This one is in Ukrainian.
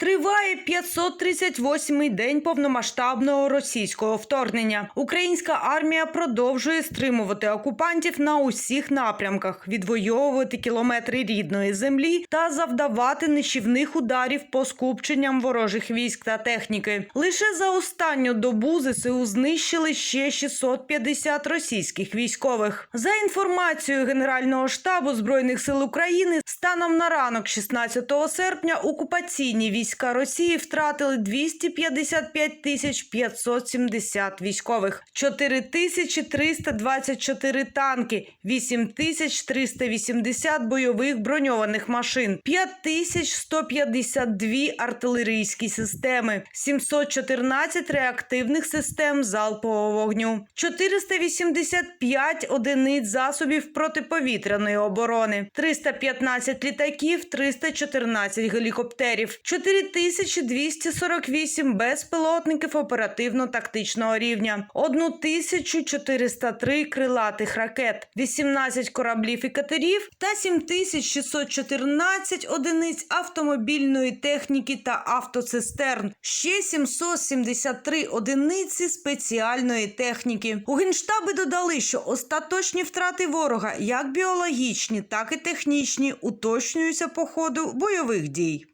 Триває 538-й день повномасштабного російського вторгнення. Українська армія продовжує стримувати окупантів на усіх напрямках, відвоювати кілометри рідної землі та завдавати нищівних ударів по скупченням ворожих військ та техніки. Лише за останню добу ЗСУ знищили ще 650 російських військових. За інформацією Генерального штабу збройних сил України, станом на ранок 16 серпня окупаційні війська Росії втратили 255 тисяч 570 військових, 4 тисячі 324 танки, 8 тисяч 380 бойових броньованих машин, 5 тисяч 152 артилерійські системи, 714 реактивних систем залпового вогню, 485 одиниць засобів протиповітряної оборони, 315 літаків, 314 гелікоптерів, 4248 безпілотників оперативно-тактичного рівня, 1403 крилатих ракет, 18 кораблів і катерів та 7614 одиниць автомобільної техніки та автоцистерн, ще 773 одиниці спеціальної техніки. У генштаби додали, що остаточні втрати ворога, як біологічні, так і технічні, уточнюються по ходу бойових дій.